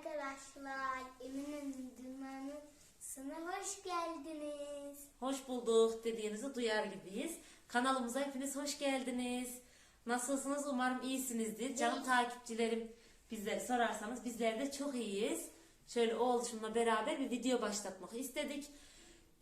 arkadaşlar. Emin'in Dümenisi'ne hoş geldiniz. Hoş bulduk dediğinizi duyar gibiyiz. Kanalımıza hepiniz hoş geldiniz. Nasılsınız? Umarım iyisinizdir. Canım takipçilerim bizlere sorarsanız bizler de çok iyiyiz. Şöyle oğluşumla beraber bir video başlatmak istedik.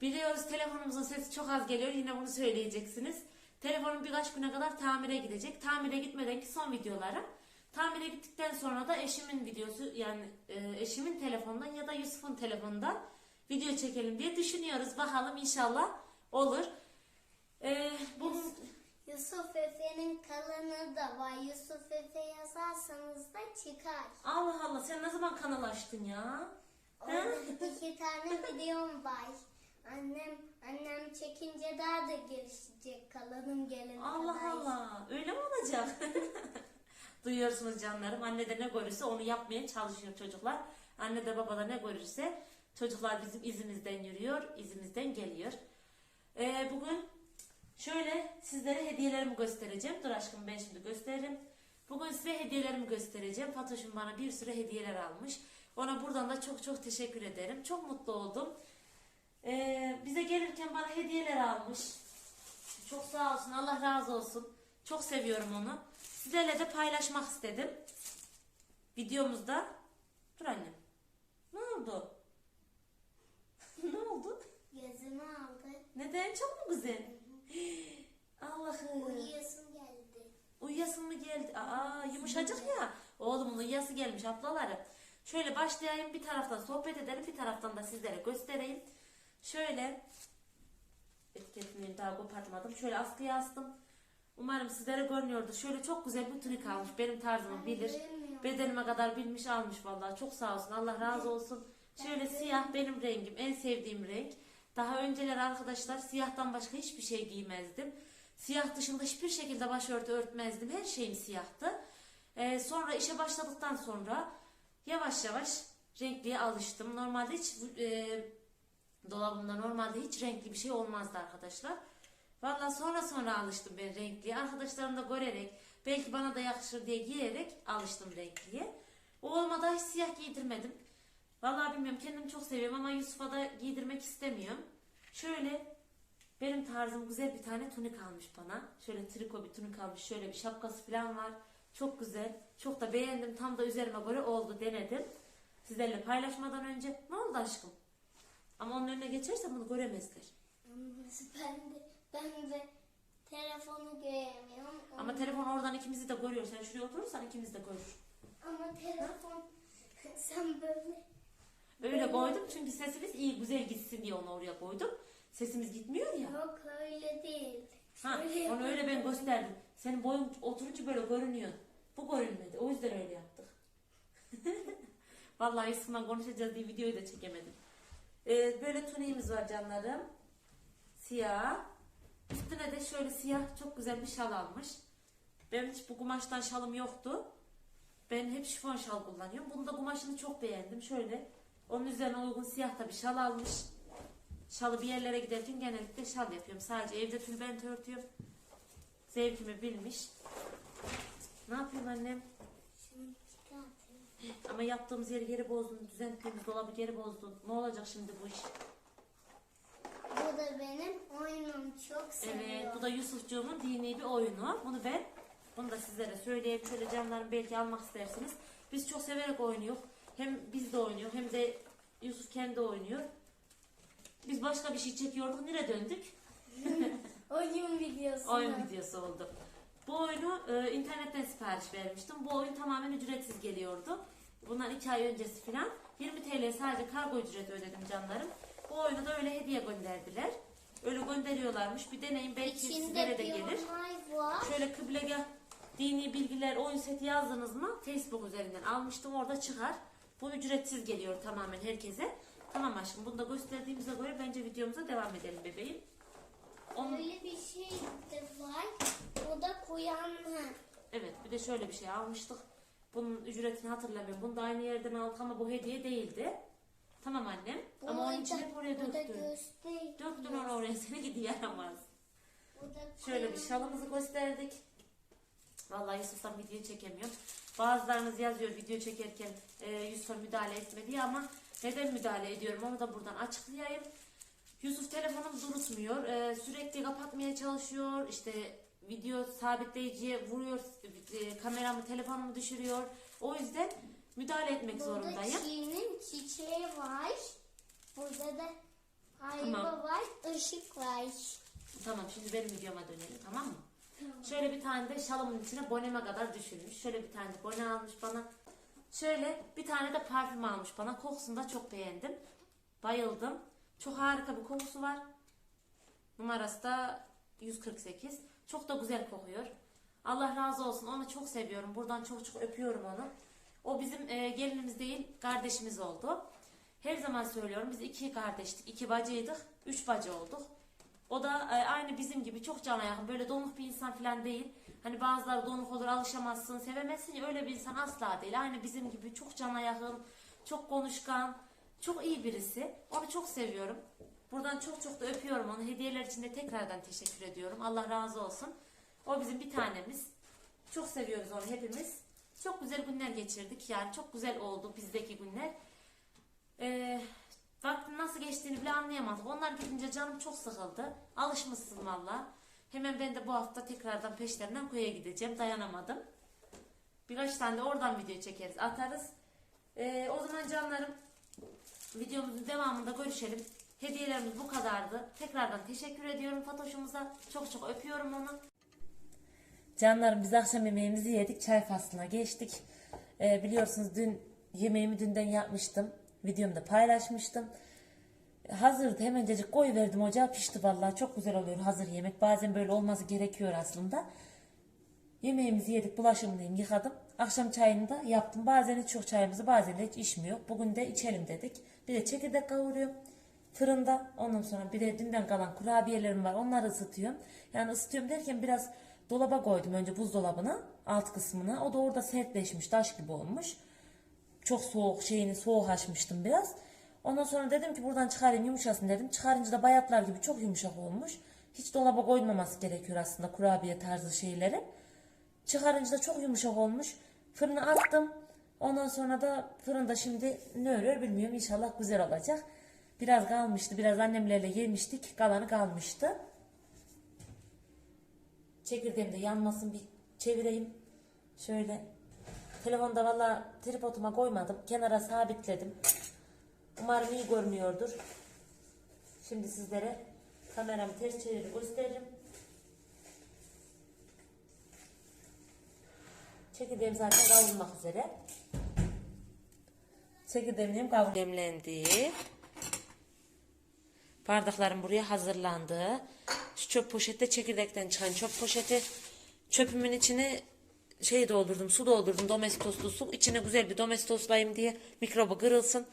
Biliyoruz telefonumuzun sesi çok az geliyor. Yine bunu söyleyeceksiniz. Telefonum birkaç güne kadar tamire gidecek. Tamire gitmedenki son videolarım. Tamire gittikten sonra da eşimin videosu yani e, eşimin telefonundan ya da Yusuf'un telefonundan video çekelim diye düşünüyoruz. Bakalım inşallah olur. E, bugün Yusuf Efe'nin kanalı da var. Yusuf Efe yazarsanız da çıkar. Allah Allah sen ne zaman kanal açtın ya? Orada iki tane videom var. Annem annem çekince daha da gelişecek kalanım gelene Allah kadar. Allah öyle mi olacak? Duyuyorsunuz canlarım. Anne de ne görürse onu yapmaya çalışıyor çocuklar. Anne de baba da ne görürse çocuklar bizim izimizden yürüyor, izimizden geliyor. Ee, bugün şöyle sizlere hediyelerimi göstereceğim. Dur aşkım ben şimdi gösteririm. Bugün size hediyelerimi göstereceğim. Fatoş'um bana bir sürü hediyeler almış. Ona buradan da çok çok teşekkür ederim. Çok mutlu oldum. Ee, bize gelirken bana hediyeler almış. Çok sağ olsun. Allah razı olsun. Çok seviyorum onu. Sizlerle de paylaşmak istedim. Videomuzda. Dur annem. Ne oldu? ne oldu? Gözümü aldı. Neden? Çok mu güzel? Allah'ım. Uyuyasım geldi. Uyuyasın mı geldi? Aa yumuşacık ya. Oğlumun uyuyası gelmiş ablaları. Şöyle başlayayım bir taraftan sohbet edelim bir taraftan da sizlere göstereyim. Şöyle etiketini daha kopartmadım. Şöyle askıya astım. Umarım sizlere görünüyordur. Şöyle çok güzel bir tunik almış. Benim tarzımı bilir. Bedenime kadar bilmiş almış vallahi. Çok sağ olsun. Allah razı olsun. Şöyle siyah benim rengim. En sevdiğim renk. Daha önceler arkadaşlar siyahtan başka hiçbir şey giymezdim. Siyah dışında hiçbir şekilde başörtü örtmezdim. Her şeyim siyahtı. Ee, sonra işe başladıktan sonra yavaş yavaş renkliye alıştım. Normalde hiç e, dolabımda normalde hiç renkli bir şey olmazdı arkadaşlar. Vallahi sonra sonra alıştım ben renkliye. Arkadaşlarım da görerek belki bana da yakışır diye giyerek alıştım renkliye. O olmadan hiç siyah giydirmedim. Vallahi bilmiyorum kendimi çok seviyorum ama Yusuf'a da giydirmek istemiyorum. Şöyle benim tarzım güzel bir tane tunik almış bana. Şöyle triko bir tunik almış. Şöyle bir şapkası falan var. Çok güzel. Çok da beğendim. Tam da üzerime göre oldu denedim. Sizlerle paylaşmadan önce. Ne oldu aşkım? Ama onun önüne geçerse bunu göremezler. Ben de, ben de telefonu göremiyorum. Ama telefon oradan ikimizi de görüyor. Sen şuraya oturursan ikimiz de görür. Ama telefon sen böyle Öyle koydum çünkü sesimiz iyi güzel gitsin diye onu oraya koydum. Sesimiz gitmiyor ya. yok öyle değil. Ha, Şöyle onu öyle ben yapıyorum. gösterdim. Senin boyun oturunca böyle görünüyor. Bu görünmedi. O yüzden öyle yaptık. Vallahi Yusuf'la konuşacağız diye videoyu da çekemedim. Ee, böyle tuniğimiz var canlarım. Siyah. Üstüne de şöyle siyah çok güzel bir şal almış. Benim hiç bu kumaştan şalım yoktu. Ben hep şifon şal kullanıyorum. Bunu da kumaşını çok beğendim. Şöyle onun üzerine uygun siyah da bir şal almış. Şalı bir yerlere giderken genellikle şal yapıyorum. Sadece evde tülbent örtüyorum. Zevkimi bilmiş. Ne yapayım annem? Ama yaptığımız yeri geri bozdun. Düzenlediğimiz dolabı geri bozdun. Ne olacak şimdi bu iş? Bu da benim oyunum çok seviyorum. Evet bu da Yusufcuğumun dini bir oyunu. Bunu ben bunu da sizlere söyleyeyim. Şöyle canlarım belki almak istersiniz. Biz çok severek oynuyoruz. Hem biz de oynuyor hem de Yusuf kendi oynuyor. Biz başka bir şey çekiyorduk. Nereye döndük? Oyun videosu. Oyun videosu oldu. Bu oyunu e, internetten sipariş vermiştim. Bu oyun tamamen ücretsiz geliyordu. Bundan iki ay öncesi falan. 20 TL sadece kargo ücreti ödedim canlarım. Bu oyunu da öyle hediye gönderdiler. Öyle gönderiyorlarmış. Bir deneyin belki sizlere de gelir. Şöyle kıblegah dini bilgiler oyun seti yazdınız mı Facebook üzerinden almıştım orada çıkar. Bu ücretsiz geliyor tamamen herkese. Tamam aşkım bunu da gösterdiğimize göre bence videomuza devam edelim bebeğim. Onun, Öyle bir şey de var. O da koyanlar. evet bir de şöyle bir şey almıştık. Bunun ücretini hatırlamıyorum. Bunu da aynı yerden aldık ama bu hediye değildi. Tamam annem. Bu ama onun da- için hep oraya bu da döktün. Döktün onu oraya seni gidi yaramaz. Şöyle bir şalımızı gösterdik. Vallahi Yusuf'tan video çekemiyorum. Bazılarınız yazıyor video çekerken e, Yusuf'a müdahale etme diye ama neden müdahale ediyorum onu da buradan açıklayayım. Yusuf telefonum durutmuyor. E, sürekli kapatmaya çalışıyor. İşte video sabitleyiciye vuruyor. E, kameramı telefonumu düşürüyor. O yüzden müdahale etmek Burada zorundayım. çiğnin çiçeği var. Burada da ayva Tamam. var, ışık var. Tamam şimdi benim videoma dönelim tamam mı? Şöyle bir tane de şalımın içine boneme kadar düşürmüş. Şöyle bir tane de bone almış bana. Şöyle bir tane de parfüm almış bana. Kokusunu da çok beğendim. Bayıldım. Çok harika bir kokusu var. Numarası da 148. Çok da güzel kokuyor. Allah razı olsun. Onu çok seviyorum. Buradan çok çok öpüyorum onu. O bizim e, gelinimiz değil, kardeşimiz oldu. Her zaman söylüyorum biz iki kardeştik, iki bacıydık, üç bacı olduk. O da e, aynı bizim gibi çok cana yakın. Böyle donuk bir insan falan değil. Hani bazıları donuk olur, alışamazsın, sevemezsin ya öyle bir insan asla değil. Aynı bizim gibi çok cana yakın, çok konuşkan, çok iyi birisi. Onu çok seviyorum. Buradan çok çok da öpüyorum onu. Hediyeler için de tekrardan teşekkür ediyorum. Allah razı olsun. O bizim bir tanemiz. Çok seviyoruz onu hepimiz. Çok güzel günler geçirdik. Yani çok güzel oldu bizdeki günler. Ee, vaktin nasıl geçtiğini bile anlayamadık. Onlar gidince canım çok sıkıldı. Alışmışsın valla. Hemen ben de bu hafta tekrardan peşlerinden köye gideceğim. Dayanamadım. Birkaç tane de oradan video çekeriz, atarız. Ee, o zaman canlarım videomuzun devamında görüşelim. Hediyelerimiz bu kadardı. Tekrardan teşekkür ediyorum Fatoş'umuza. Çok çok öpüyorum onu. Canlarım biz akşam yemeğimizi yedik. Çay faslına geçtik. Ee, biliyorsunuz dün yemeğimi dünden yapmıştım. Videomda paylaşmıştım. Hazırdı hemencecik koy verdim ocağa pişti vallahi çok güzel oluyor hazır yemek. Bazen böyle olması gerekiyor aslında. Yemeğimizi yedik, bulaşımlıyım, yıkadım. Akşam çayını da yaptım. Bazen hiç çok çayımızı, bazen de hiç içmiyor. Bugün de içelim dedik. Bir de çekirdek kavuruyorum fırında. Ondan sonra bir de dünden kalan kurabiyelerim var. Onları ısıtıyorum. Yani ısıtıyorum derken biraz dolaba koydum önce buzdolabına, alt kısmına. O da orada sertleşmiş, taş gibi olmuş. Çok soğuk şeyini soğuk açmıştım biraz. Ondan sonra dedim ki buradan çıkarayım yumuşasın dedim. Çıkarınca da bayatlar gibi çok yumuşak olmuş. Hiç dolaba koymaması gerekiyor aslında kurabiye tarzı şeyleri. Çıkarınca da çok yumuşak olmuş. Fırına attım. Ondan sonra da fırında şimdi ne örüyor bilmiyorum. İnşallah güzel olacak. Biraz kalmıştı. Biraz annemlerle yemiştik. Kalanı kalmıştı. Çekirdeğim de yanmasın bir çevireyim. Şöyle. Telefonda valla tripoduma koymadım. Kenara sabitledim. Umarım iyi görünüyordur. Şimdi sizlere kameramı ters çevirip gösteririm. Çekirdeğim zaten kavrulmak üzere. Çekirdeğim kavrul demlendi. Bardaklarım buraya hazırlandı. Şu çöp poşette çekirdekten çıkan çöp poşeti. Çöpümün içine şey doldurdum, su doldurdum, domestoslu su. İçine güzel bir domestoslayayım diye mikrobu kırılsın.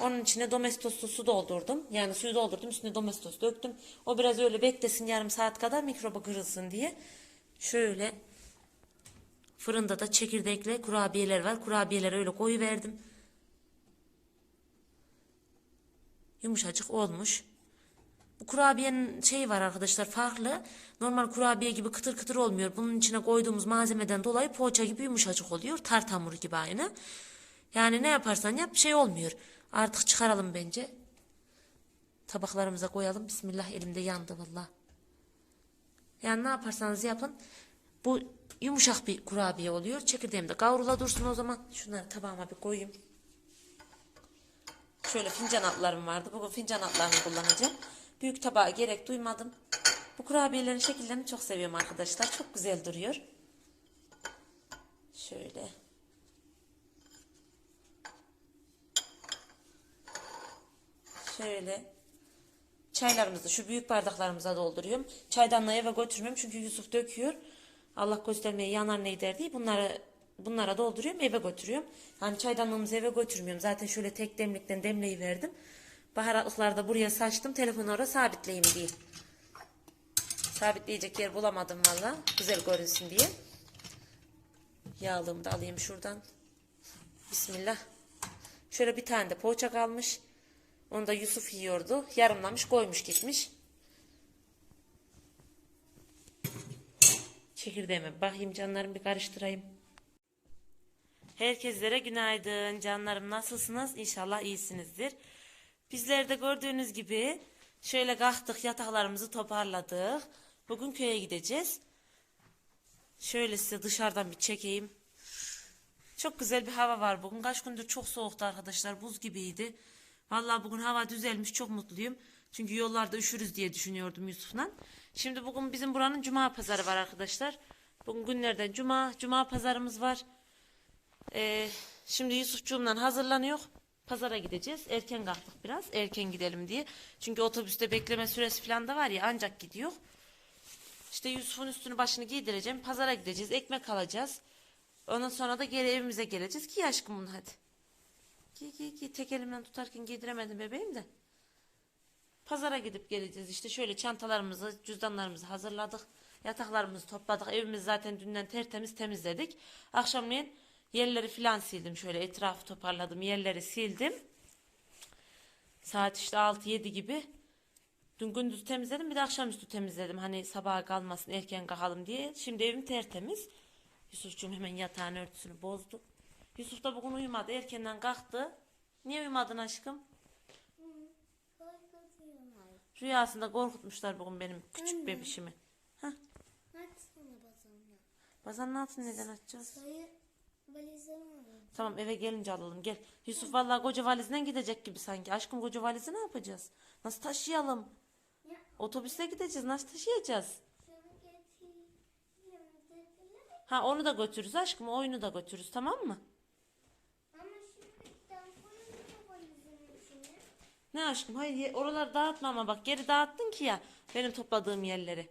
Onun içine domestoslu su doldurdum. Yani suyu doldurdum, üstüne domestos döktüm. O biraz öyle beklesin yarım saat kadar mikrobu kırılsın diye. Şöyle Fırında da çekirdekli kurabiyeler var. Kurabiyeleri öyle koyuverdim. Yumuşacık olmuş. Bu kurabiyenin şeyi var arkadaşlar farklı. Normal kurabiye gibi kıtır kıtır olmuyor. Bunun içine koyduğumuz malzemeden dolayı poğaça gibi yumuşacık oluyor. Tart hamuru gibi aynı. Yani ne yaparsan yap şey olmuyor. Artık çıkaralım bence. Tabaklarımıza koyalım. Bismillah elimde yandı valla. Yani ne yaparsanız yapın. Bu yumuşak bir kurabiye oluyor. Çekirdeğim de kavrula dursun o zaman. Şunları tabağıma bir koyayım. Şöyle fincan altlarım vardı. Bugün fincan altlarını kullanacağım. Büyük tabağa gerek duymadım. Bu kurabiyelerin şekillerini çok seviyorum arkadaşlar. Çok güzel duruyor. Şöyle. Şöyle. Çaylarımızı şu büyük bardaklarımıza dolduruyorum. Çaydanlığı eve götürmüyorum çünkü Yusuf döküyor. Allah göstermeye yanar ne der diye bunları bunlara dolduruyorum eve götürüyorum. Hani çaydanlığımızı eve götürmüyorum. Zaten şöyle tek demlikten demleyi verdim. Baharatlıkları da buraya saçtım. Telefonu oraya sabitleyeyim diye. Sabitleyecek yer bulamadım valla. Güzel görünsün diye. Yağlığımı da alayım şuradan. Bismillah. Şöyle bir tane de poğaça kalmış. Onu da Yusuf yiyordu. Yarımlamış koymuş gitmiş. Çekirdeğime bakayım canlarım bir karıştırayım. Herkeslere günaydın canlarım nasılsınız? İnşallah iyisinizdir. Bizler de gördüğünüz gibi şöyle kalktık yataklarımızı toparladık. Bugün köye gideceğiz. Şöyle size dışarıdan bir çekeyim. Çok güzel bir hava var bugün. Kaç gündür çok soğuktu arkadaşlar. Buz gibiydi. Vallahi bugün hava düzelmiş. Çok mutluyum. Çünkü yollarda üşürüz diye düşünüyordum Yusuf'la. Şimdi bugün bizim buranın cuma pazarı var arkadaşlar. Bugün günlerden cuma. Cuma pazarımız var. Ee, şimdi Yusufcuğumla hazırlanıyor. Pazara gideceğiz. Erken kalktık biraz. Erken gidelim diye. Çünkü otobüste bekleme süresi falan da var ya ancak gidiyor. İşte Yusuf'un üstünü başını giydireceğim. Pazara gideceğiz. Ekmek alacağız. Ondan sonra da geri evimize geleceğiz. Giy aşkım bunu hadi. Giy giy giy. Tek elimden tutarken giydiremedim bebeğim de. Pazara gidip geleceğiz. İşte şöyle çantalarımızı, cüzdanlarımızı hazırladık. Yataklarımızı topladık. Evimizi zaten dünden tertemiz temizledik. Akşamleyin yerleri filan sildim. Şöyle etrafı toparladım. Yerleri sildim. Saat işte 6-7 gibi. Dün gündüz temizledim bir de akşamüstü temizledim. Hani sabaha kalmasın erken kalkalım diye. Şimdi evim tertemiz. Yusufcuğum hemen yatağın örtüsünü bozdu. Yusuf da bugün uyumadı. Erkenden kalktı. Niye uyumadın aşkım? Rüyasında korkutmuşlar bugün benim küçük Anne. bebişimi. Hah. Bazanın altını neden açacağız? Sayı valizimi alayım. Tamam eve gelince alalım gel. Yusuf vallahi koca valizden gidecek gibi sanki. Aşkım koca valizi ne yapacağız? Nasıl taşıyalım? Ya Otobüste gideceğiz. Nasıl taşıyacağız? şunu getireyim dediler. Ha onu da götürürüz aşkım. Oyunu da götürürüz tamam mı? Ama da içine. Ne aşkım? Hayır ye- oraları dağıtma ama bak geri dağıttın ki ya benim topladığım yerleri.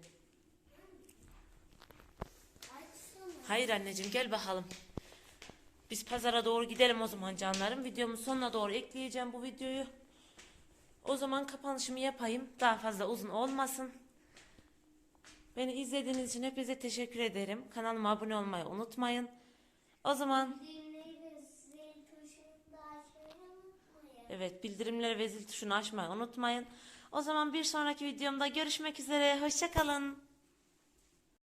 Açsana. Hayır anneciğim gel bakalım. Biz pazara doğru gidelim o zaman canlarım. Videomun sonuna doğru ekleyeceğim bu videoyu. O zaman kapanışımı yapayım. Daha fazla uzun olmasın. Beni izlediğiniz için hepinize teşekkür ederim. Kanalıma abone olmayı unutmayın. O zaman evet bildirimleri ve zil tuşunu açmayı unutmayın. O zaman bir sonraki videomda görüşmek üzere. Hoşçakalın.